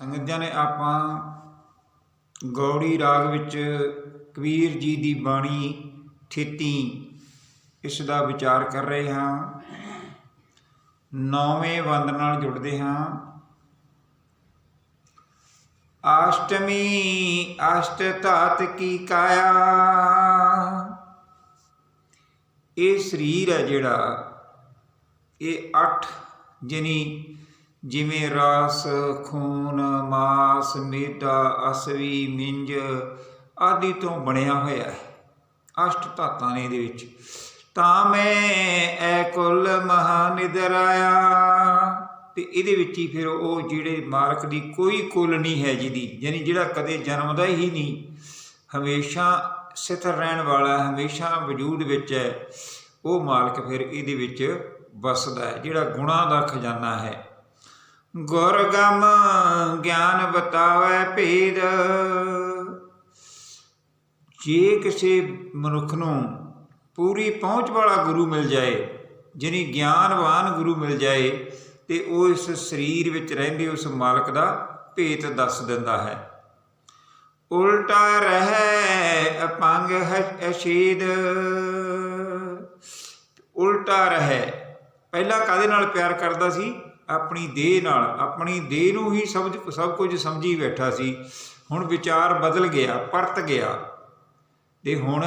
ਸੰਗਤ ਜਨ ਨੇ ਆਪਾਂ ਗੌੜੀ ਰਾਗ ਵਿੱਚ ਕਬੀਰ ਜੀ ਦੀ ਬਾਣੀ ਠੇਤੀ ਇਸ ਦਾ ਵਿਚਾਰ ਕਰ ਰਹੇ ਹਾਂ। ਨੌਵੇਂ ਵੰਦ ਨਾਲ ਜੁੜਦੇ ਹਾਂ। ਆਸ਼ਟਮੀ ਅਸ਼ਟ ਧਾਤ ਕੀ ਕਾਇਆ? ਇਹ ਸਰੀਰ ਹੈ ਜਿਹੜਾ, ਇਹ ਅੱਠ ਜਿਨੀ ਜਿਵੇਂ ਰਸ, ਖੂਨ, ਮਾਸ, ਮੇਦਾ, ਅਸਵੀ, ਮਿੰਜ ਆਦਿ ਤੋਂ ਬਣਿਆ ਹੋਇਆ ਹੈ। ਅਸ਼ਟ ਧਾਤਾਂ ਨੇ ਇਹਦੇ ਵਿੱਚ। ਤਾਂ ਮੈਂ ਐ ਕੁੱਲ ਮਹਾ ਨਿਦਰਾਇਆ ਤੇ ਇਹਦੇ ਵਿੱਚ ਹੀ ਫਿਰ ਉਹ ਜਿਹੜੇ ਮਾਲਕ ਦੀ ਕੋਈ ਕੁੱਲ ਨਹੀਂ ਹੈ ਜਿਹਦੀ, ਯਾਨੀ ਜਿਹੜਾ ਕਦੇ ਜਨਮਦਾ ਹੀ ਨਹੀਂ, ਹਮੇਸ਼ਾ ਸਥਿਰ ਰਹਿਣ ਵਾਲਾ, ਹਮੇਸ਼ਾ ਵਜੂਦ ਵਿੱਚ ਹੈ, ਉਹ ਮਾਲਕ ਫਿਰ ਇਹਦੇ ਵਿੱਚ ਵਸਦਾ ਹੈ, ਜਿਹੜਾ ਗੁਣਾ ਦਾ ਖਜ਼ਾਨਾ ਹੈ। ਗੁਰ ਗਮ ਗਿਆਨ ਬਤਾਵੇ ਭੇਦ। ਜੇ ਕਿਸੇ ਮਨੁੱਖ ਨੂੰ ਪੂਰੀ ਪਹੁੰਚ ਵਾਲਾ ਗੁਰੂ ਮਿਲ ਜਾਏ ਜਿਹਨੀ ਗਿਆਨਵਾਨ ਗੁਰੂ ਮਿਲ ਜਾਏ, ਤੇ ਉਹ ਇਸ ਸਰੀਰ ਵਿੱਚ ਰਹਿੰਦੇ ਉਸ ਮਾਲਕ ਦਾ ਭੇਤ ਦੱਸ ਦਿੰਦਾ ਹੈ। ਉਲਟਾ ਰਹਿ ਅਪੰਗ ਹੈ, ਅਸ਼ੀਦ। ਉਲਟਾ ਰਹਿ। ਪਹਿਲਾਂ ਕਾਦੇ ਨਾਲ ਪਿਆਰ ਕਰਦਾ ਸੀ? ਆਪਣੀ ਦੇਹ ਨਾਲ, ਆਪਣੀ ਦੇਹ ਨੂੰ ਹੀ ਸਮਝ, ਸਭ ਕੁਝ ਸਮਝੀ ਬੈਠਾ ਸੀ। ਹੁਣ ਵਿਚਾਰ ਬਦਲ ਗਿਆ, ਪਰਤ ਗਿਆ ਤੇ ਹੁਣ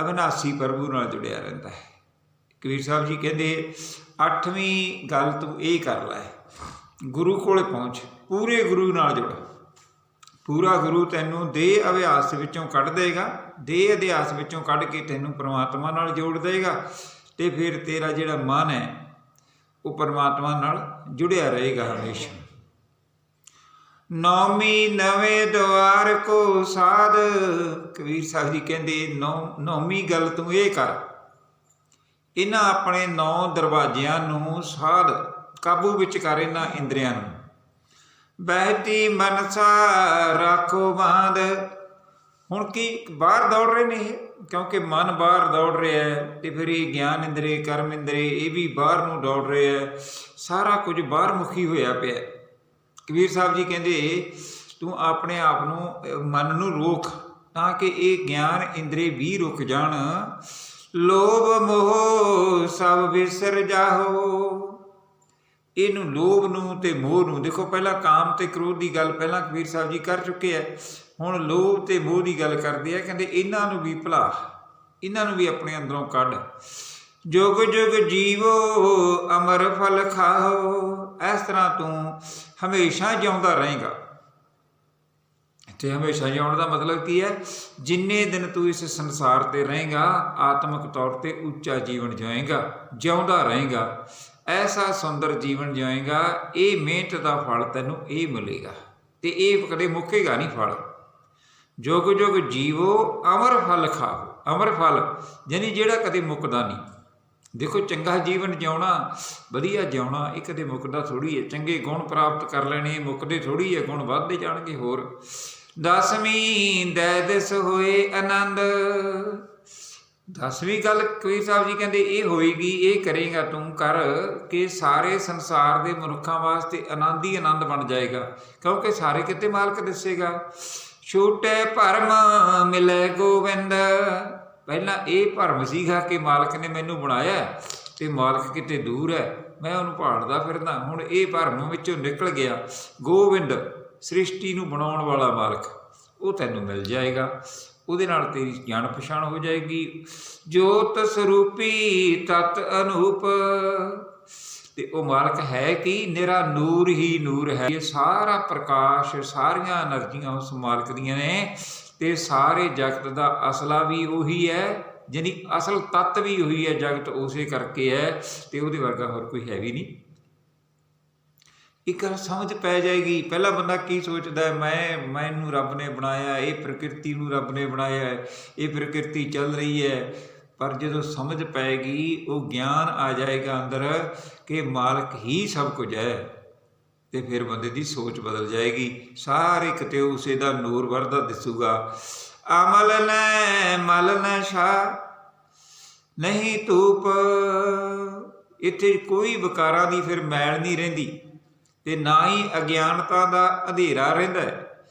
ਅਵਿਨਾਸੀ ਪ੍ਰਭੂ ਨਾਲ ਜੁੜਿਆ ਰਹਿੰਦਾ ਹੈ। ਕਬੀਰ ਸਾਹਿਬ ਜੀ ਕਹਿੰਦੇ, ਅੱਠਵੀਂ ਗੱਲ ਤੂੰ ਇਹ ਕਰ ਲੈ, ਗੁਰੂ ਕੋਲੇ ਪਹੁੰਚ, ਪੂਰੇ ਗੁਰੂ ਨਾਲ ਜੁੜ। ਪੂਰਾ ਗੁਰੂ ਤੈਨੂੰ ਦੇਹ ਅਭਿਆਸ ਵਿੱਚੋਂ ਕੱਢ ਦੇਗਾ, ਦੇਹ ਅਭਿਆਸ ਵਿੱਚੋਂ ਕੱਢ ਕੇ ਤੈਨੂੰ ਪ੍ਰਮਾਤਮਾ ਨਾਲ ਜੋੜ ਦੇਗਾ ਤੇ ਫਿਰ ਤੇਰਾ ਜਿਹੜਾ ਮਨ ਹੈ ਉਹ ਪਰਮਾਤਮਾ ਨਾਲ ਜੁੜਿਆ ਰਹੇਗਾ ਹਮੇਸ਼ਾ। ਨੌਮੀ ਨਵੇਂ ਦਵਾਰ ਕੋ ਸਾਧ। ਕਬੀਰ ਸਾਹਿਬ ਜੀ ਕਹਿੰਦੇ, ਨੌ ਨੌਮੀ ਗੱਲ ਤੂੰ ਇਹ ਕਰ। ਇਹਨਾਂ ਆਪਣੇ ਨੌ ਦਰਵਾਜ਼ਿਆਂ ਨੂੰ ਸਾਧ। ਕਾਬੂ ਵਿੱਚ ਕਰ ਇਹਨਾਂ ਇੰਦਰੀਆਂ ਨੂੰ। ਬਹਿਤੀ ਮਨਸਾ ਰੱਖੋ ਬਾਂਧ। ਹੁਣ ਕੀ ਬਾਹਰ ਦੌੜ ਰਹੇ ਨੇ ਇਹ? ਕਿਉਂਕਿ ਮਨ ਬਾਹਰ ਦੌੜ ਰਿਹਾ ਹੈ ਤੇ ਫਿਰ ਇਹ ਗਿਆਨ ਇੰਦਰੀ, ਕਰਮ ਇੰਦਰੀ, ਇਹ ਵੀ ਬਾਹਰ ਨੂੰ ਦੌੜ ਰਿਹਾ ਹੈ। ਸਾਰਾ ਕੁਝ ਬਾਹਰ ਮੁਖੀ ਹੋਇਆ ਪਿਆ ਕਬੀਰ ਸਾਹਿਬ ਜੀ ਕਹਿੰਦੇ, ਤੂੰ ਆਪਣੇ ਆਪ ਨੂੰ, ਮਨ ਨੂੰ ਰੋਕ ਤਾਂ ਕਿ ਇਹ ਗਿਆਨ ਇੰਦਰੀ ਵੀ ਰੁਕ ਜਾਣ। ਲੋਭ ਮੋਹ ਸਭ ਵਿਸਰ ਜਾਹੋ। ਇਹਨੂੰ ਲੋਭ ਨੂੰ ਤੇ ਮੋਹ ਨੂੰ ਦੇਖੋ, ਪਹਿਲਾਂ ਕਾਮ ਤੇ ਕ੍ਰੋਧ ਦੀ ਗੱਲ ਪਹਿਲਾਂ ਕਬੀਰ ਸਾਹਿਬ ਜੀ ਕਰ ਚੁੱਕੇ ਆ ਹੁਣ ਲੋਭ ਤੇ ਮੋਹ ਦੀ ਗੱਲ ਕਰਦੇ ਆ, ਕਹਿੰਦੇ ਇਹਨਾਂ ਨੂੰ ਵੀ ਭਲਾ, ਇਹਨਾਂ ਨੂੰ ਵੀ ਆਪਣੇ ਅੰਦਰੋਂ ਕੱਢ। ਜੁਗ ਜੁਗ ਜੀਵੋ, ਅਮਰ ਫਲ ਖਾਓ, ਇਸ ਤਰ੍ਹਾਂ ਤੂੰ ਹਮੇਸ਼ਾ ਜਿਉਂਦਾ ਰਹੇਗਾ। ਤੇ ਹਮੇਸ਼ਾ ਜਿਉਣ ਦਾ ਮਤਲਬ ਕੀ ਹੈ? ਜਿੰਨੇ ਦਿਨ ਤੂੰ ਇਸ ਸੰਸਾਰ ਤੇ ਰਹੇਗਾ, ਆਤਮਿਕ ਤੌਰ ਤੇ ਉੱਚਾ ਜੀਵਨ ਜਿਉਏਗਾ, ਜਿਉਂਦਾ ਰਹੇਗਾ, ਐਸਾ ਸੁੰਦਰ ਜੀਵਨ ਜਿਉਏਗਾ, ਇਹ ਮਿਹਨਤ ਦਾ ਫਲ ਤੈਨੂੰ ਇਹ ਮਿਲੇਗਾ। ਤੇ ਇਹ ਕਦੇ ਮੁੱਕੇਗਾ ਨਹੀਂ ਫਲ। ਜੁਗ ਜੁਗ ਜੀਵੋ ਅਮਰ ਫਲ ਖਾਓ। ਅਮਰ ਫਲ ਯਾਨੀ ਜਿਹੜਾ ਕਦੇ ਮੁੱਕਦਾ ਨਹੀਂ। ਦੇਖੋ, ਚੰਗਾ ਜੀਵਨ ਜਿਉਣਾ, ਵਧੀਆ ਜਿਉਣਾ, ਇਹ ਕਦੇ ਮੁੱਕਦਾ ਥੋੜੀ ਹੈ। ਚੰਗੇ ਗੁਣ ਪ੍ਰਾਪਤ ਕਰ ਲੈਣੇ, ਮੁੱਕਦੇ ਥੋੜੀ ਹੈ, ਗੁਣ ਵੱਧਦੇ ਜਾਣਗੇ ਹੋਰ। ਦਸਵੀਂ ਦੈ ਦਿਸ ਹੋਏ ਆਨੰਦ। ਦਸਵੀਂ ਗੱਲ ਕਬੀਰ ਸਾਹਿਬ ਜੀ ਕਹਿੰਦੇ, ਇਹ ਹੋਏਗੀ, ਇਹ ਕਰੇਗਾ ਤੂੰ ਕਰ ਕਿ ਸਾਰੇ ਸੰਸਾਰ ਦੇ ਮਨੁੱਖਾਂ ਵਾਸਤੇ ਆਨੰਦ ਹੀ ਆਨੰਦ ਬਣ ਜਾਏਗਾ। ਕਿਉਂਕਿ ਸਾਰੇ ਕਿਤੇ ਮਾਲਕ ਦਿਸੇਗਾ। ਛੋਟੇ ਭਰਮ ਮਿਲੇ ਗੋਬਿੰਦ ਪਹਿਲਾਂ ਇਹ ਭਰਮ ਸੀਗਾ ਕਿ ਮਾਲਕ ਨੇ ਮੈਨੂੰ ਬਣਾਇਆ ਹੈ ਤੇ ਮਾਲਕ ਕਿਤੇ ਦੂਰ ਹੈ, ਮੈਂ ਉਹਨੂੰ ਭਾਲਦਾ ਫਿਰਦਾ। ਹੁਣ ਇਹ ਭਰਮ ਵਿੱਚੋਂ ਨਿਕਲ ਗਿਆ। ਗੋਬਿੰਦ ਸ੍ਰਿਸ਼ਟੀ ਨੂੰ ਬਣਾਉਣ ਵਾਲਾ ਮਾਲਕ, ਉਹ ਤੈਨੂੰ ਮਿਲ ਜਾਏਗਾ। ਉਹਦੇ ਨਾਲ ਤੇਰੀ ਜਾਣ ਪਛਾਣ ਹੋ ਜਾਏਗੀ। ਜੋਤ ਸਰੂਪੀ ਤਤ ਅਨੂਪ। ਤੇ ਉਹ ਮਾਲਕ ਹੈ ਕਿ? ਨਿਰਾ ਨੂਰ ਹੀ ਨੂਰ ਹੈ। ਇਹ ਸਾਰਾ ਪ੍ਰਕਾਸ਼, ਸਾਰੀਆਂ એનર્ਜੀਆਂ ਉਸ ਮਾਲਕ ਦੀਆਂ ਨੇ ਤੇ ਸਾਰੇ ਜਗਤ ਦਾ ਅਸਲਾ ਵੀ ਉਹੀ ਹੈ ਜਿਹਨੀ ਅਸਲ ਤੱਤ ਵੀ ਉਹੀ ਹੈ, ਜਗਤ ਉਸੇ ਕਰਕੇ ਹੈ ਤੇ ਉਹਦੇ ਵਰਗਾ ਹੋਰ ਕੋਈ ਹੈ ਵੀ ਨਹੀਂ। ਇੱਕ ਗੱਲ ਸਮਝ ਪੈ ਜਾਏਗੀ। ਪਹਿਲਾ ਬੰਦਾ ਕੀ ਸੋਚਦਾ ਹੈ? ਮੈਂ ਮੈਨੂੰ ਰੱਬ ਨੇ ਬਣਾਇਆ, ਇਹ ਪ੍ਰਕਿਰਤੀ ਨੂੰ ਰੱਬ ਨੇ ਬਣਾਇਆ ਹੈ ਇਹ ਪ੍ਰਕਿਰਤੀ ਚੱਲ ਰਹੀ ਹੈ। ਪਰ ਜਦੋਂ ਸਮਝ ਪਏਗੀ, ਉਹ ਗਿਆਨ ਆ ਜਾਏਗਾ ਅੰਦਰ ਕਿ ਮਾਲਕ ਹੀ ਸਭ ਕੁਝ ਹੈ ਤੇ ਫਿਰ ਬੰਦੇ ਦੀ ਸੋਚ ਬਦਲ ਜਾਏਗੀ। ਸਾਰੇ ਕਿਤੇ ਉਸੇ ਦਾ ਨੂਰ ਵਰਦਾ ਦਿਸੂਗਾ। ਅਮਲ ਨੈ ਮਲ ਨਸ਼ਾ ਨਹੀਂ ਧੂਪ। ਇੱਥੇ ਕੋਈ ਵਿਕਾਰਾਂ ਦੀ ਫਿਰ ਮੈਲ ਨਹੀਂ ਰਹਿੰਦੀ ਤੇ ਨਾ ਹੀ ਅਗਿਆਨਤਾ ਦਾ ਅੰਧੇਰਾ ਰਹਿੰਦਾ ਹੈ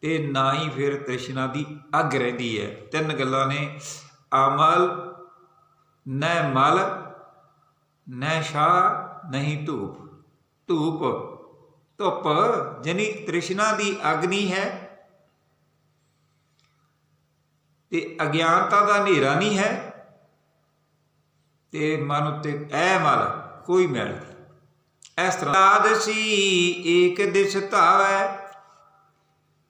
ਤੇ ਨਾ ਹੀ ਫਿਰ ਤ੍ਰਿਸ਼ਨਾ ਦੀ ਅੱਗ ਰਹਿੰਦੀ ਹੈ। ਤਿੰਨ ਗੱਲਾਂ ਨੇ। ਅਮਲ ਨੈ ਮਲ, ਨੈ ਸ਼ਾ, ਨਹੀਂ ਧੂਪ। ਧੂਪ, ਧੁੱਪ ਜਨੀ ਤ੍ਰਿਸ਼ਨਾ ਦੀ ਅਗਨੀ ਹੈ। ਤੇ ਅਗਿਆਨਤਾ ਦਾ ਹਨੇਰਾ ਨਹੀਂ ਹੈ। ਤੇ ਮਨ ਉਤੇ ਐ ਮਲ, ਕੋਈ ਮੈਲ ਇਸ ਤਰ੍ਹਾਂ ਆਦਸੀ ਏਕ ਦਿਸ ਧਾਵੈ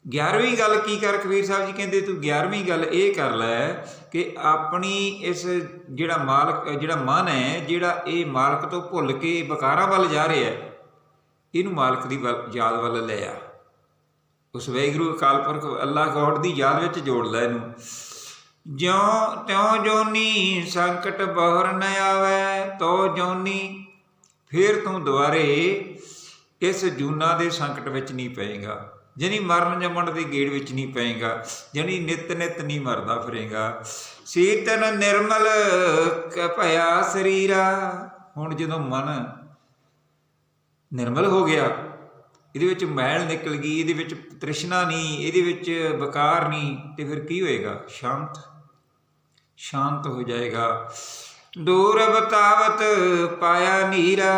11ਵੀਂ ਗੱਲ ਕੀ ਕਰ? ਕਬੀਰ ਸਾਹਿਬ ਜੀ ਕਹਿੰਦੇ ਤੂੰ 11ਵੀਂ ਗੱਲ ਇਹ ਕਰ ਲੈ ਕਿ ਆਪਣੀ ਇਸ ਜਿਹੜਾ ਮਾਲਕ, ਜਿਹੜਾ ਮਨ ਹੈ, ਜਿਹੜਾ ਇਹ ਮਾਲਕ ਤੋਂ ਭੁੱਲ ਕੇ ਬਕਾਰਾਂ ਵੱਲ ਜਾ ਰਿਹਾ ਹੈ, ਇਹਨੂੰ ਮਾਲਕ ਦੀ ਵੱਲ- ਯਾਦ ਵੱਲ ਲੈ ਆ। ਉਸ ਵੈਗਰੂ ਅਕਾਲ ਪੁਰਖ ਅੱਲਾਹ ਗੋਡ ਦੀ ਯਾਦ ਵਿੱਚ ਜੋੜ ਲੈ ਇਹਨੂੰ। ਜਿਉ ਤਿਉ ਜੋਨੀ ਸੰਕਟ ਬਹਰ ਨ ਆਵੇ ਤੋ ਜੋਨੀ ਫਿਰ ਤੂੰ ਦੁਆਰੇ ਇਸ ਜੂਨਾ ਦੇ ਸੰਕਟ ਵਿੱਚ ਨਹੀਂ ਪਏਗਾ। ਜਣੀ ਮਰਨ ਜੰਮਣ ਦੇ ਗੇੜ ਵਿੱਚ ਨਹੀਂ ਪਏਗਾ, ਜਣੀ ਨਿਤ ਨਿਤ ਨਹੀਂ ਮਰਦਾ ਫਿਰੇਗਾ। ਸੀਤਨ ਨਿਰਮਲ ਕ ਸਰੀਰਾ। ਹੁਣ ਜਦੋਂ ਮਨ ਨਿਰਮਲ ਹੋ ਗਿਆ, ਇਹਦੇ ਵਿੱਚ ਮੈਲ ਨਿਕਲ ਗਈ, ਇਹਦੇ ਵਿੱਚ ਤ੍ਰਿਸ਼ਨਾ ਨਹੀਂ, ਇਹਦੇ ਵਿੱਚ ਬਕਾਰ ਨਹੀਂ, ਤੇ ਫਿਰ ਕੀ ਹੋਏਗਾ? ਸ਼ਾਂਤ ਸ਼ਾਂਤ ਹੋ ਜਾਏਗਾ। ਦੂਰ ਬਤਾਵਤ ਪਾਇਆ ਨੀਰਾ।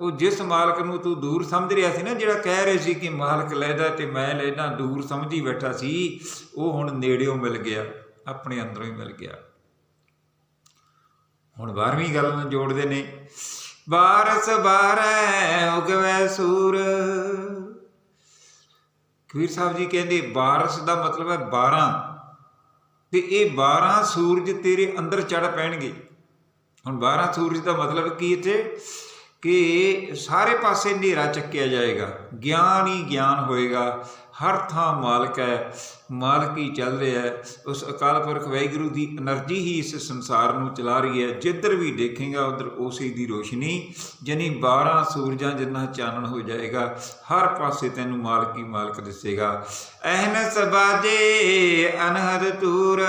ਉਹ ਜਿਸ ਮਾਲਕ ਨੂੰ ਤੂੰ ਦੂਰ ਸਮਝ ਰਿਹਾ ਸੀ ਨਾ, ਜਿਹੜਾ ਕਹਿ ਰਿਹਾ ਸੀ ਕਿ ਮਾਲਕ ਲੈਦਾ ਤੇ ਮੈਂ ਲੈਦਾ ਦੂਰ ਸਮਝੀ ਬੈਠਾ ਸੀ, ਉਹ ਹੁਣ ਨੇੜਿਓਂ ਮਿਲ ਗਿਆ, ਆਪਣੇ ਅੰਦਰੋਂ ਹੀ ਮਿਲ ਗਿਆ। ਹੁਣ 12ਵੀਂ ਗੱਲ ਨੂੰ ਜੋੜਦੇ ਨੇ। ਬਾਰਸ ਬਾਰੈ ਉਗਵੈ ਸੂਰ। ਕਬੀਰ ਸਾਹਿਬ ਜੀ ਕਹਿੰਦੇ ਬਾਰਸ ਦਾ ਮਤਲਬ ਹੈ 12 ਤੇ ਇਹ 12 ਸੂਰਜ ਤੇਰੇ ਅੰਦਰ ਚੜ ਪੈਣਗੇ। ਹੁਣ 12 ਸੂਰਜ ਦਾ ਮਤਲਬ ਕੀ ਇੱਥੇ? ਕਿ ਸਾਰੇ ਪਾਸੇ ਹਨੇਰਾ ਚੱਕਿਆ ਜਾਏਗਾ, ਗਿਆਨ ਹੀ ਗਿਆਨ ਹੋਏਗਾ। ਹਰ ਥਾਂ ਮਾਲਕ ਹੈ, ਮਾਲਕ ਹੀ ਚੱਲ ਰਿਹਾ ਹੈ। ਉਸ ਅਕਾਲ ਪੁਰਖ ਵੈਗੁਰੂ ਦੀ એનર્ਜੀ ਹੀ ਇਸ ਸੰਸਾਰ ਨੂੰ ਚਲਾ ਰਹੀ ਹੈ। ਜਿੱਧਰ ਵੀ ਦੇਖੇਗਾ, ਉਧਰ ਉਸੇ ਦੀ ਰੋਸ਼ਨੀ ਜਨੀ 12 ਸੂਰਜਾਂ ਜਿੰਨਾ ਚਾਨਣ ਹੋ ਜਾਏਗਾ, ਹਰ ਪਾਸੇ ਤੈਨੂੰ ਮਾਲਕ ਹੀ ਮਾਲਕ ਦਿਸੇਗਾ। ਐਨ ਸਬਾਜੇ ਅਨਹਦ ਤੂਰ,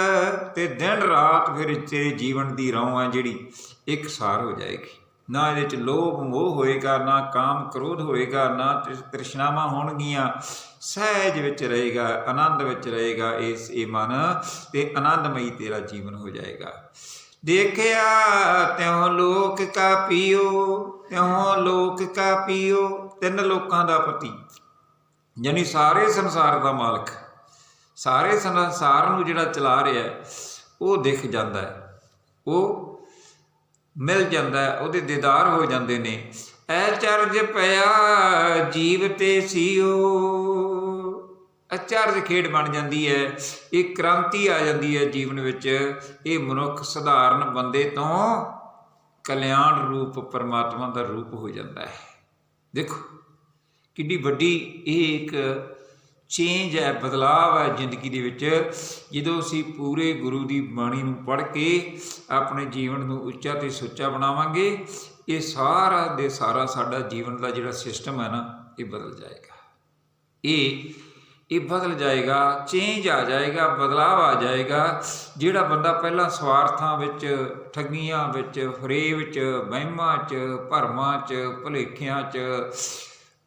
ਤੇ ਦਿਨ ਰਾਤ ਫਿਰ ਤੇਰੇ ਜੀਵਨ ਦੀ ਰੌਂ ਆ ਜਿਹੜੀ ਇੱਕ ਸਾਰ ਹੋ ਜਾਏਗੀ। ਨਾ ਇਹਦੇ ਚ ਲੋਭ ਮੋਹ ਹੋਏਗਾ, ਨਾ ਕਾਮ ਕ੍ਰੋਧ ਹੋਏਗਾ, ਨਾ ਤ੍ਰਿਸ਼ਨਾਵਾਂ ਹੋਣਗੀਆਂ। ਸਹਿਜ ਵਿੱਚ ਰਹੇਗਾ, ਆਨੰਦ ਵਿੱਚ ਰਹੇਗਾ ਇਸ, ਇਹ ਮਨ ਤੇ ਆਨੰਦਮਈ ਤੇਰਾ ਜੀਵਨ ਹੋ ਜਾਏਗਾ। ਦੇਖਿਆ ਤਿਉ ਲੋਕ ਕਾ ਪੀਓ, ਤਿਉ ਲੋਕ ਕਾ ਪੀਓ, ਤਿੰਨ ਲੋਕਾਂ ਦਾ ਪਤੀ ਯਾਨੀ ਸਾਰੇ ਸੰਸਾਰ ਦਾ ਮਾਲਕ, ਸਾਰੇ ਸੰਸਾਰ ਨੂੰ ਜਿਹੜਾ ਚਲਾ ਰਿਹਾ, ਉਹ ਦਿਖ ਜਾਂਦਾ ਹੈ। ਉਹ ਮਿਲ ਜਾਂਦਾ ਹੈ, ਉਹਦੇ ਦੀਦਾਰ ਹੋ ਜਾਂਦੇ ਨੇ। ਐ ਚਰਜ ਪਿਆ ਜੀਵ ਤੇ ਸੀਓ। ਅਚਰਜ ਖੇਡ ਬਣ ਜਾਂਦੀ ਹੈ ਇਹ ਕ੍ਰਾਂਤੀ ਆ ਜਾਂਦੀ ਹੈ ਜੀਵਨ ਵਿੱਚ। ਇਹ ਮਨੁੱਖ ਸਧਾਰਨ ਬੰਦੇ ਤੋਂ ਕਲਿਆਣ ਰੂਪ ਪਰਮਾਤਮਾ ਦਾ ਰੂਪ ਹੋ ਜਾਂਦਾ ਹੈ। ਦੇਖੋ ਕਿੰਨੀ ਵੱਡੀ ਇਹ ਇੱਕ ਚੇਂਜ ਹੈ ਬਦਲਾਅ ਹੈ ਜ਼ਿੰਦਗੀ ਦੇ ਵਿੱਚ। ਜਦੋਂ ਅਸੀਂ ਪੂਰੇ ਗੁਰੂ ਦੀ ਬਾਣੀ ਨੂੰ ਪੜ੍ਹ ਕੇ ਆਪਣੇ ਜੀਵਨ ਨੂੰ ਉੱਚਾ ਤੇ ਸੁੱਚਾ ਬਣਾਵਾਂਗੇ, ਇਹ ਸਾਰਾ ਦੇ ਸਾਰਾ ਸਾਡਾ ਜੀਵਨ ਦਾ ਜਿਹੜਾ ਸਿਸਟਮ ਹੈ ਨਾ, ਇਹ ਬਦਲ ਜਾਏਗਾ। ਇਹ ਇਹ ਬਦਲ ਜਾਏਗਾ ਚੇਂਜ ਆ ਜਾਏਗਾ ਬਦਲਾਅ ਆ ਜਾਏਗਾ। ਜਿਹੜਾ ਬੰਦਾ ਪਹਿਲਾਂ ਸਵਾਰਥਾਂ ਵਿੱਚ, ਠੱਗੀਆਂ ਵਿੱਚ ਫਰੇਬ ਵਿੱਚ ਵਹਿਮਾਂ 'ਚ, ਭਰਮਾਂ 'ਚ, ਭੁਲੇਖਿਆਂ 'ਚ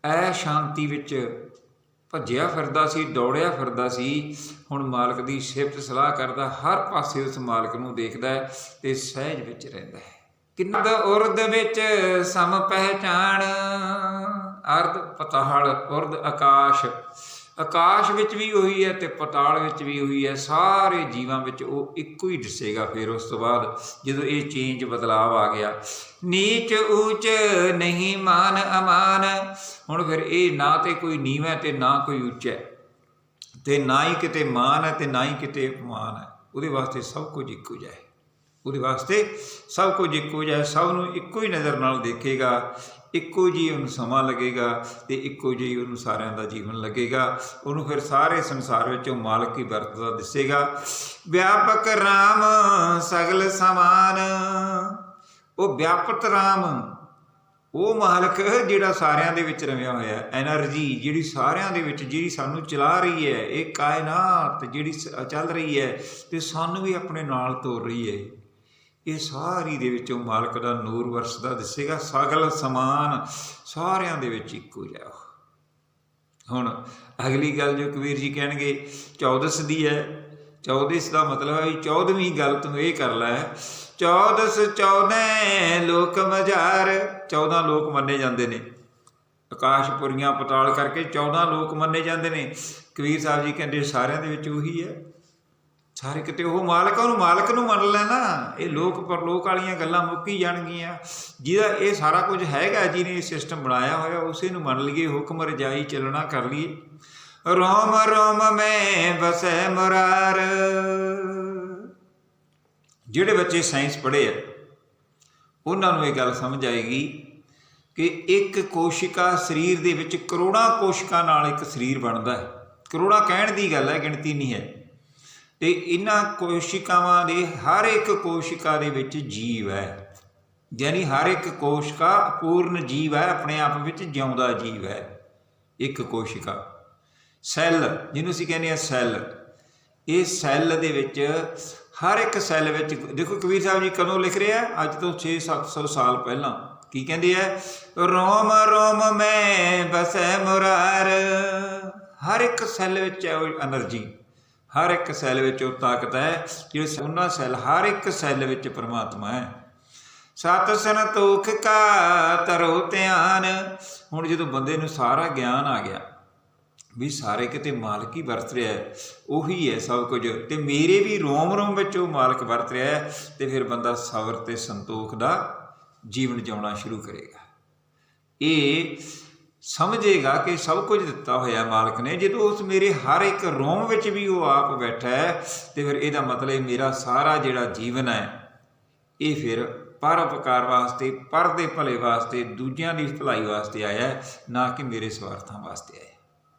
ਐ ਸ਼ਾਂਤੀ ਵਿੱਚ ਭੱਜਿਆ ਫਿਰਦਾ ਸੀ, ਦੌੜਿਆ ਫਿਰਦਾ ਸੀ, ਹੁਣ ਮਾਲਕ ਦੀ ਸਿਫਤ ਸਲਾਹ ਕਰਦਾ, ਹਰ ਪਾਸੇ ਉਸ ਮਾਲਕ ਨੂੰ ਦੇਖਦਾ ਹੈ ਤੇ ਸਹਿਜ ਵਿੱਚ ਰਹਿੰਦਾ ਹੈ। ਕਿੰਨਦ ਉਰਦ ਵਿੱਚ ਸਮ ਪਹਿਚਾਣ, ਅਰਧ ਪਤਾਲ ਉਰਦ ਆਕਾਸ਼। ਆਕਾਸ਼ ਵਿੱਚ ਵੀ ਉਹੀ ਹੈ ਤੇ ਪਤਾਲ ਵਿੱਚ ਵੀ ਉਹੀ ਹੈ, ਸਾਰੇ ਜੀਵਾਂ ਵਿੱਚ ਉਹ ਇੱਕੋ ਹੀ ਦਿਸੇਗਾ ਫਿਰ ਉਸ ਤੋਂ ਬਾਅਦ ਜਦੋਂ ਇਹ ਚੇਂਜ ਬਦਲਾਵ ਆ ਗਿਆ। ਨੀਚ ਉੱਚ ਨਹੀਂ ਮਾਨ ਅਮਾਨ। ਹੁਣ ਫਿਰ ਇਹ ਨਾ ਤੇ ਕੋਈ ਨੀਵਾਂ ਤੇ ਨਾ ਕੋਈ ਉੱਚਾ ਹੈ। ਤੇ ਨਾ ਹੀ ਕਿਤੇ ਮਾਨ ਹੈ ਤੇ ਨਾ ਹੀ ਕਿਤੇ ਅਪਮਾਨ ਹੈ। ਉਹਦੇ ਵਾਸਤੇ ਸਭ ਕੁਝ ਇੱਕੋ ਜਿਹਾ ਹੈ। ਉਹਦੇ ਵਾਸਤੇ ਸਭ ਕੁਝ ਇੱਕੋ ਜਿਹਾ ਸਭ ਨੂੰ ਇੱਕੋ ਹੀ ਨਜ਼ਰ ਨਾਲ ਦੇਖੇਗਾ, ਇੱਕੋ ਜਿਹੀ ਉਹਨੂੰ ਸਮਾਂ ਲੱਗੇਗਾ ਤੇ ਇੱਕੋ ਜਿਹੀ ਉਹਨੂੰ ਸਾਰਿਆਂ ਦਾ ਜੀਵਨ ਲੱਗੇਗਾ। ਉਹਨੂੰ ਫਿਰ ਸਾਰੇ ਸੰਸਾਰ ਵਿੱਚੋਂ ਮਾਲਕ ਹੀ ਵਰਤਦਾ ਦਿਸੇਗਾ। ਵਿਆਪਕ ਰਾਮ ਸਗਲ ਸਮਾਨ, ਉਹ ਵਿਆਪਤ ਰਾਮ, ਉਹ ਮਾਲਕ ਜਿਹੜਾ ਸਾਰਿਆਂ ਦੇ ਵਿੱਚ ਰਵਿਆ ਹੋਇਆ ਹੈ એનર્ਜੀ ਜਿਹੜੀ ਸਾਰਿਆਂ ਦੇ ਵਿੱਚ, ਜਿਹੜੀ ਸਾਨੂੰ ਚਲਾ ਰਹੀ ਹੈ, ਇਹ ਕਾਇਨਾਤ ਜਿਹੜੀ ਚੱਲ ਰਹੀ ਹੈ ਤੇ ਸਾਨੂੰ ਵੀ ਆਪਣੇ ਨਾਲ ਤੋਰ ਰਹੀ ਹੈ। ਇਹ ਸਾਰੀ ਦੇ ਵਿੱਚੋਂ ਮਾਲਕ ਦਾ ਨੂਰ ਵਰਸਦਾ ਦਿਸੇਗਾ, ਸਗਲ ਸਮਾਨ ਸਾਰਿਆਂ ਦੇ ਵਿੱਚ ਇੱਕੋ ਜਿਹਾ ਉਹ। ਹੁਣ ਅਗਲੀ ਗੱਲ ਜੋ ਕਬੀਰ ਜੀ ਕਹਿਣਗੇ, ਚੌਦਸ ਦੀ ਹੈ। ਚੌਦਸ ਦਾ ਮਤਲਬ ਹੈ ਵੀ 14ਵੀਂ ਗੱਲ ਤੂੰ ਇਹ ਕਰ ਲੈ। ਚੌਦਸ 14 ਲੋਕ ਮਜ਼ਾਰ 14 ਲੋਕ ਮੰਨੇ ਜਾਂਦੇ ਨੇ। ਆਕਾਸ਼ਪੁਰੀਆਂ ਪਤਾਲ ਕਰਕੇ 14 ਲੋਕ ਮੰਨੇ ਜਾਂਦੇ ਨੇ। ਕਬੀਰ ਸਾਹਿਬ ਜੀ ਕਹਿੰਦੇ ਸਾਰਿਆਂ ਦੇ ਵਿੱਚ ਉਹੀ ਹੈ। ਸਾਰੇ ਕਿਤੇ ਉਹ ਮਾਲਕ ਉਹਨੂੰ ਮਾਲਕ ਨੂੰ ਮੰਨ ਲੈਣਾ। ਇਹ ਲੋਕ ਪਰਲੋਕ ਵਾਲੀਆਂ ਗੱਲਾਂ ਮੁੱਕੀ ਜਾਣਗੀਆਂ। ਜਿਹਦਾ ਇਹ ਸਾਰਾ ਕੁਝ ਹੈਗਾ, ਜਿਹਨੇ ਇਹ ਸਿਸਟਮ ਬਣਾਇਆ ਹੋਇਆ, ਉਸੇ ਨੂੰ ਮੰਨ ਲਈਏ, ਹੁਕਮ ਰਜਾਈ ਚੱਲਣਾ ਕਰ ਲਈਏ। ਰੋਮ ਰੋਮ ਮੈਂ ਵਸੈ ਮੁਰਾਰ। ਜਿਹੜੇ ਬੱਚੇ ਸਾਇੰਸ ਪੜ੍ਹੇ ਆ, ਉਹਨਾਂ ਨੂੰ ਇਹ ਗੱਲ ਸਮਝ ਆਏਗੀ ਕਿ ਇੱਕ ਕੋਸ਼ਿਕਾ ਸਰੀਰ ਦੇ ਵਿੱਚ ਕਰੋੜਾਂ ਕੋਸ਼ਿਕਾ ਨਾਲ ਇੱਕ ਸਰੀਰ ਬਣਦਾ ਹੈ। ਕਰੋੜਾਂ ਕਹਿਣ ਦੀ ਗੱਲ ਹੈ, ਗਿਣਤੀ ਨਹੀਂ ਹੈ। ਤੇ ਇਹਨਾਂ ਕੋਸ਼ਿਕਾਵਾਂ ਦੇ ਹਰ ਇੱਕ ਕੋਸ਼ਿਕਾ ਦੇ ਵਿੱਚ ਜੀਵ ਹੈ। ਯਾਨੀ ਹਰ ਇੱਕ ਕੋਸ਼ਿਕਾ ਪੂਰਨ ਜੀਵ ਹੈ, ਆਪਣੇ ਆਪ ਵਿੱਚ ਜਿਉਂਦਾ ਜੀਵ ਹੈ, ਇੱਕ ਕੋਸ਼ਿਕਾ। ਸੈੱਲ, ਜਿਹਨੂੰ ਅਸੀਂ ਕਹਿੰਦੇ ਆ ਸੈੱਲ। ਇਹ ਸੈੱਲ ਦੇ ਵਿੱਚ ਹਰ ਇੱਕ ਸੈੱਲ ਵਿੱਚ, ਦੇਖੋ ਕਬੀਰ ਸਾਹਿਬ ਜੀ ਕਦੋਂ ਲਿਖ ਰਿਹਾ? ਅੱਜ ਤੋਂ 6-700 ਸਾਲ ਪਹਿਲਾਂ। ਕੀ ਕਹਿੰਦੇ ਆ? ਰੋਮ ਰੋਮ ਮੈਂ ਬਸੈ ਮੁਰਾਰ। ਹਰ ਇੱਕ ਸੈੱਲ ਵਿੱਚ ਹੈ ਉਹ એનર્ਜੀ ਹਰ ਇੱਕ ਸੈੱਲ ਵਿੱਚ ਉਹ ਤਾਕਤ ਹੈ, ਜਿਹੜੇ ਉਹਨਾਂ ਸੈੱਲ ਹਰ ਇੱਕ ਸੈੱਲ ਵਿੱਚ ਪਰਮਾਤਮਾ ਹੈ। ਸਤ ਸੰਤੋਖ ਕਾ ਤਰੋ ਧਿਆਨ। ਹੁਣ ਜਦੋਂ ਬੰਦੇ ਨੂੰ ਸਾਰਾ ਗਿਆਨ ਆ ਗਿਆ, ਵੀ ਸਾਰੇ ਕਿਤੇ ਮਾਲਕ ਹੀ ਵਰਤ ਰਿਹਾ ਹੈ, ਉਹੀ ਹੈ ਸਭ ਕੁਝ। ਤੇ ਮੇਰੇ ਵੀ ਰੋਮ ਰੋਮ ਵਿੱਚ ਉਹ ਮਾਲਕ ਵਰਤ ਰਿਹਾ ਹੈ, ਤੇ ਫਿਰ ਬੰਦਾ ਸਬਰ ਤੇ ਸੰਤੋਖ ਦਾ ਜੀਵਨ ਜਿਉਣਾ ਸ਼ੁਰੂ ਕਰੇਗਾ। ਇਹ ਸਮਝੇਗਾ ਕਿ ਸਭ ਕੁਝ ਦਿੱਤਾ ਹੋਇਆ ਮਾਲਕ ਨੇ। ਜਦੋਂ ਉਸ ਮੇਰੇ ਹਰ ਇੱਕ ਰੋਮ ਵਿੱਚ ਵੀ ਉਹ ਆਪ ਬੈਠਾ ਹੈ, ਤੇ ਫਿਰ ਇਹਦਾ ਮਤਲਬ ਮੇਰਾ ਸਾਰਾ ਜਿਹੜਾ ਜੀਵਨ ਹੈ, ਇਹ ਫਿਰ ਪਰਉਪਕਾਰ ਵਾਸਤੇ ਪਰ ਦੇ ਭਲੇ ਵਾਸਤੇ, ਦੂਜਿਆਂ ਦੀ ਭਲਾਈ ਵਾਸਤੇ ਆਇਆ ਨਾ ਕਿ ਮੇਰੇ ਸਵਾਰਥਾਂ ਵਾਸਤੇ ਆਇਆ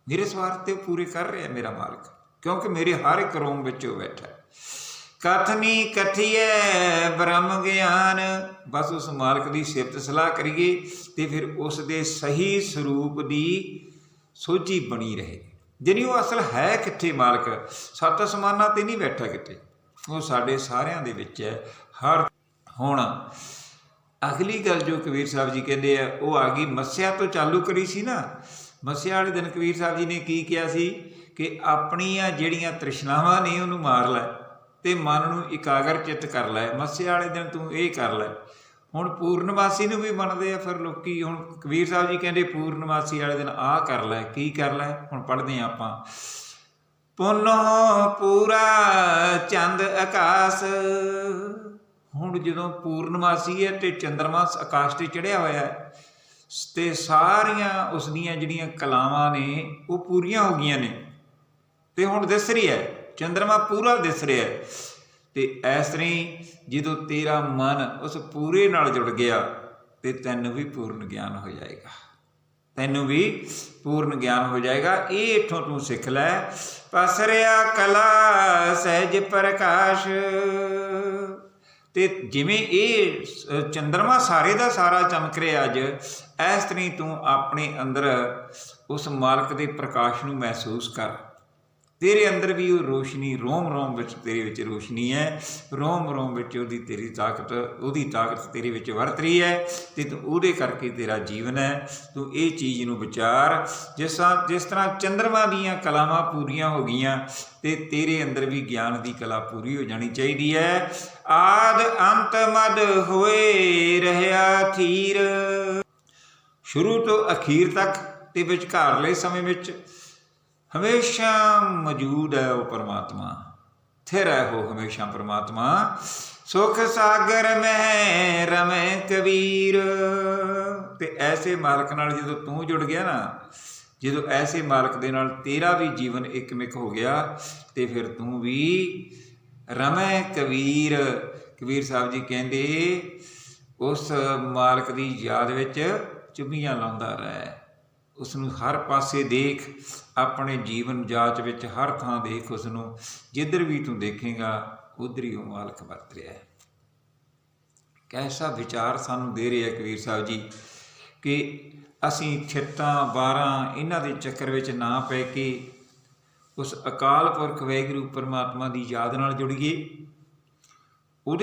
ਮੇਰੇ ਸਵਾਰਥ ਤੇ ਉਹ ਪੂਰੇ ਕਰ ਰਿਹਾ ਮੇਰਾ ਮਾਲਕ, ਕਿਉਂਕਿ ਮੇਰੇ ਹਰ ਇੱਕ ਰੋਮ ਵਿੱਚ ਉਹ ਬੈਠਾ ਹੈ। ਕਥਨੀ ਕਥੀਐ ਬ੍ਰਹਮ ਗਿਆਨ। ਬਸ ਉਸ ਮਾਲਕ ਦੀ ਸਿਫਤ ਸਲਾਹ ਕਰੀਏ ਤੇ ਫਿਰ ਉਸ ਦੇ ਸਹੀ ਸਰੂਪ ਦੀ ਸੋਝੀ ਬਣੀ ਰਹੇ। ਜਿਹੜੀ ਉਹ ਅਸਲ ਹੈ ਕਿੱਥੇ ਮਾਲਕ? ਸੱਤ ਅਸਮਾਨਾਂ ਤੇ ਨਹੀਂ ਬੈਠਾ ਕਿਤੇ। ਉਹ ਸਾਡੇ ਸਾਰਿਆਂ ਦੇ ਵਿੱਚ ਹੈ। ਹਰ ਹੁਣ ਅਗਲੀ ਗੱਲ ਜੋ ਕਬੀਰ ਸਾਹਿਬ ਜੀ ਕਹਿੰਦੇ ਆ, ਉਹ ਆ ਗਈ ਮੱਸਿਆ ਤੋਂ ਚਾਲੂ ਕਰੀ ਸੀ ਨਾ। ਮੱਸਿਆ ਵਾਲੇ ਦਿਨ ਕਬੀਰ ਸਾਹਿਬ ਜੀ ਨੇ ਕੀ ਕਿਹਾ ਸੀ? ਕਿ ਆਪਣੀਆਂ ਜਿਹੜੀਆਂ ਤ੍ਰਿਸ਼ਨਾਵਾਂ ਨੇ ਉਹਨੂੰ ਮਾਰ ਲੈ। ਤੇ ਮਨ ਨੂੰ ਇਕਾਗਰ ਚਿੱਤ ਕਰ ਲੈ ਮੱਸਿਆ ਵਾਲੇ ਦਿਨ ਤੂੰ ਇਹ ਕਰ ਲੈ। ਹੁਣ ਪੂਰਨਵਾਸੀ ਨੂੰ ਵੀ ਮੰਨਦੇ ਆ ਫਿਰ ਲੋਕੀ, ਹੁਣ ਕਬੀਰ ਸਾਹਿਬ ਜੀ ਕਹਿੰਦੇ ਪੂਰਨਵਾਸੀ ਵਾਲੇ ਦਿਨ ਆਹ ਕਰ ਲੈ, ਕੀ ਕਰ ਲੈ, ਹੁਣ ਪੜ੍ਹਦੇ ਆ ਆਪਾਂ। ਪੁਨੋ ਪੂਰਾ ਚੰਦ ਆਕਾਸ਼। ਹੁਣ ਜਦੋਂ ਪੂਰਨਮਾਸੀ ਹੈ ਤੇ ਚੰਦਰਮਾ ਆਕਾਸ਼ ਤੇ ਚੜਿਆ ਹੋਇਆ ਹੈ, ਤੇ ਸਾਰੀਆਂ ਉਸ ਦੀਆਂ ਜਿਹੜੀਆਂ ਕਲਾਵਾਂ ਨੇ, ਉਹ ਪੂਰੀਆਂ ਹੋ ਗਈਆਂ ਨੇ। ਤੇ ਹੁਣ ਦਿਸ ਰਹੀ ਹੈ। ਚੰਦਰਮਾ ਪੂਰਾ ਦਿਸ ਰਿਹਾ ਹੈ। ਤੇ ਇਸ ਤਰੀ ਜਦੋਂ ਤੇਰਾ ਮਨ ਉਸ ਪੂਰੇ ਨਾਲ ਜੁੜ ਗਿਆ, ਤੇ ਤੈਨੂੰ ਵੀ ਪੂਰਨ ਗਿਆਨ ਹੋ ਜਾਏਗਾ। ਤੈਨੂੰ ਵੀ ਪੂਰਨ ਗਿਆਨ ਹੋ ਜਾਏਗਾ। ਇਹ ਇਥੋਂ ਤੂੰ ਸਿੱਖ ਲੈ। ਪਸਰਿਆ ਕਲਾ ਸਹਿਜ ਪ੍ਰਕਾਸ਼। ਤੇ ਜਿਵੇਂ ਇਹ ਸ- ਚੰਦਰਮਾ ਸਾਰੇ ਦਾ ਸਾਰਾ ਚਮਕ ਰਿਹਾ ਅੱਜ, ਇਸ ਤਰੀ ਤੂੰ ਆਪਣੇ ਅੰਦਰ ਉਸ ਮਾਲਕ ਦੇ ਪ੍ਰਕਾਸ਼ ਨੂੰ ਮਹਿਸੂਸ ਕਰ। ਤੇਰੇ ਅੰਦਰ ਵੀ ਉਹ ਰੋਸ਼ਨੀ, ਰੋਮ ਰੋਮ ਵਿੱਚ, ਤੇਰੇ ਵਿੱਚ ਰੋਸ਼ਨੀ ਹੈ। ਰੋਮ ਰੋਮ ਵਿੱਚ ਉਹਦੀ ਤੇਰੀ ਤਾਕਤ, ਉਹਦੀ ਤਾਕਤ ਤੇਰੇ ਵਿੱਚ ਵਰਤ ਰਹੀ ਹੈ ਤੇ ਤੂੰ ਉਹਦੇ ਕਰਕੇ ਤੇਰਾ ਜੀਵਨ ਹੈ। ਤੂੰ ਇਹ ਚੀਜ਼ ਨੂੰ ਵਿਚਾਰ। ਜਿਸ ਤਰ੍ਹਾਂ ਜਿਸ ਤਰ੍ਹਾਂ ਚੰਦਰਮਾ ਦੀਆਂ ਕਲਾਵਾਂ ਪੂਰੀਆਂ ਹੋ ਗਈਆਂ ਤੇ ਤੇਰੇ ਅੰਦਰ ਵੀ ਗਿਆਨ ਦੀ ਕਲਾ ਪੂਰੀ ਹੋ ਜਾਣੀ ਚਾਹੀਦੀ ਹੈ। ਆਦ ਅੰਤ ਮਦ ਹੋਏ ਰਹਿਆ ਥੀਰ। ਸ਼ੁਰੂ ਤੋਂ ਅਖੀਰ ਤੱਕ ਤੇ ਵਿਚਕਾਰਲੇ ਸਮੇਂ ਵਿੱਚ ਹਮੇਸ਼ਾ ਮੌਜੂਦ ਹੈ ਉਹ ਪਰਮਾਤਮਾ। ਥਿਰ ਹੈ ਉਹ ਹਮੇਸ਼ਾ ਪਰਮਾਤਮਾ। ਸੁਖ ਸਾਗਰ ਮਹਿ ਰਮੈ ਕਬੀਰ। ਤੇ ਐਸੇ ਮਾਲਕ ਨਾਲ ਜਦੋਂ ਤੂੰ ਜੁੜ ਗਿਆ ਨਾ, ਜਦੋਂ ਐਸੇ ਮਾਲਕ ਦੇ ਨਾਲ ਤੇਰਾ ਵੀ ਜੀਵਨ ਇੱਕਮਿਕ ਹੋ ਗਿਆ, ਤੇ ਫਿਰ ਤੂੰ ਵੀ ਰਮੈ ਕਬੀਰ। ਕਬੀਰ ਸਾਹਿਬ ਜੀ ਕਹਿੰਦੇ, ਉਸ ਮਾਲਕ ਦੀ ਯਾਦ ਵਿੱਚ ਚੁੰਮੀਆਂ ਲਾਉਂਦਾ ਰਹਿ। ਉਸ ਨੂੰ ਹਰ ਪਾਸੇ ਦੇਖ, ਆਪਣੇ ਜੀਵਨ ਜਾਚ ਵਿੱਚ ਹਰ ਥਾਂ ਦੇਖ ਉਸ ਨੂੰ ਜਿੱਧਰ ਵੀ ਤੂੰ ਦੇਖੇਗਾ, ਉਧਰ ਹੀ ਉਹ ਮਾਲਕ ਵਰਤ ਰਿਹਾ ਹੈ। ਕੈਸਾ ਵਿਚਾਰ ਸਾਨੂੰ ਦੇ ਰਿਹਾ ਕਬੀਰ ਸਾਹਿਬ ਜੀ, ਕਿ ਅਸੀਂ ਛਿੱਤਾਂ 12 ਇਹਨਾਂ ਦੇ ਚੱਕਰ ਵਿੱਚ ਨਾ ਪੈ ਕੇ ਉਸ ਅਕਾਲ ਪੁਰਖ ਵੈਗਰੂ ਪਰਮਾਤਮਾ ਦੀ ਯਾਦ ਨਾਲ ਜੁੜੀਏ